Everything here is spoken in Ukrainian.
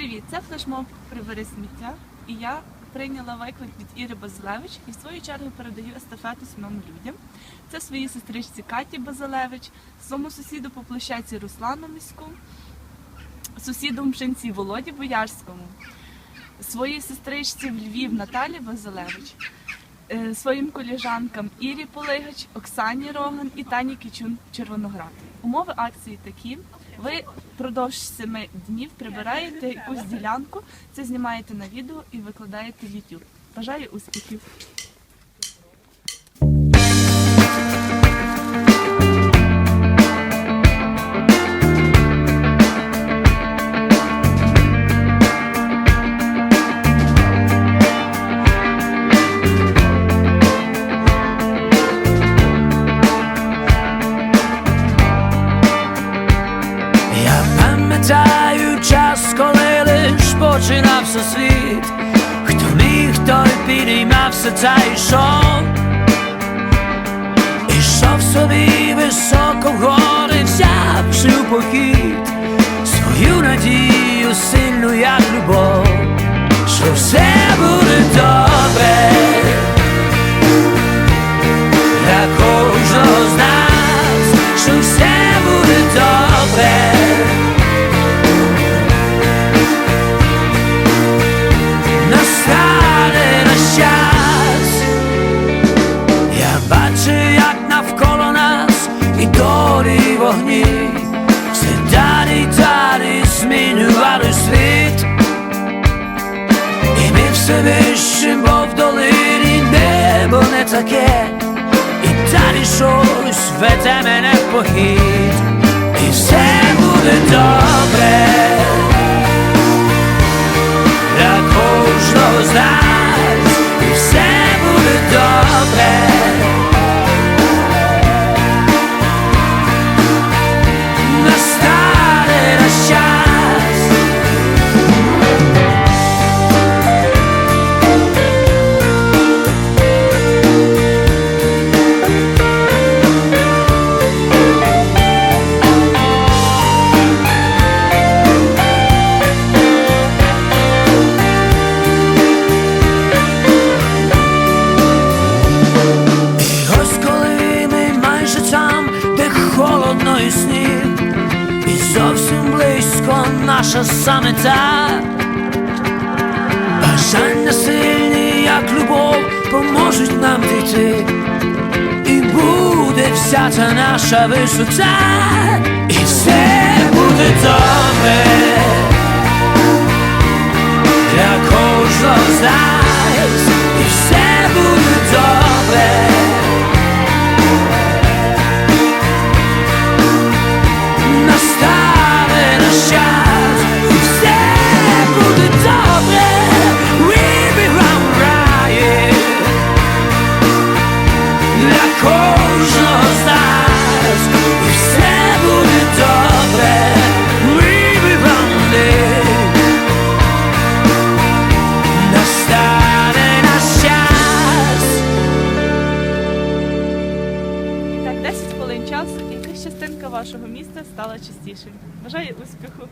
Привіт, це флешмоб «Прибери сміття. І я прийняла виклик від Іри Базилевич і в свою чергу передаю естафету сімом людям. Це своїй сестричці Каті Базилевич, своєму сусіду по площаці Руслану Міську, сусіду Мшинці Володі Боярському, своїй сестричці в Львів Наталі Базилевич, своїм коліжанкам Ірі Полигач, Оксані Роган і Тані Кічун Червоноград. Умови акції такі. Ви впродовж семи днів прибираєте якусь ділянку, це знімаєте на відео і викладаєте в YouTube. Бажаю успіхів! Починався світ, хто міг, той підіймався та йшов, Ішов собі високо в гори, взявши у похід свою надію сильну, як любов, що все буде добре. Для кожного з нас, що все все вище, бо в долині небо не таке, і далі щось веде мене в похід, і все буде добре для кожного з холодно і зовсім близько наша самета. Бажання сильні, як любов, поможуть нам дійти, і буде вся та наша висота, і все буде добре так, 10 хвилин часу, і якась частинка вашого міста стала чистішою. Бажаю успіху!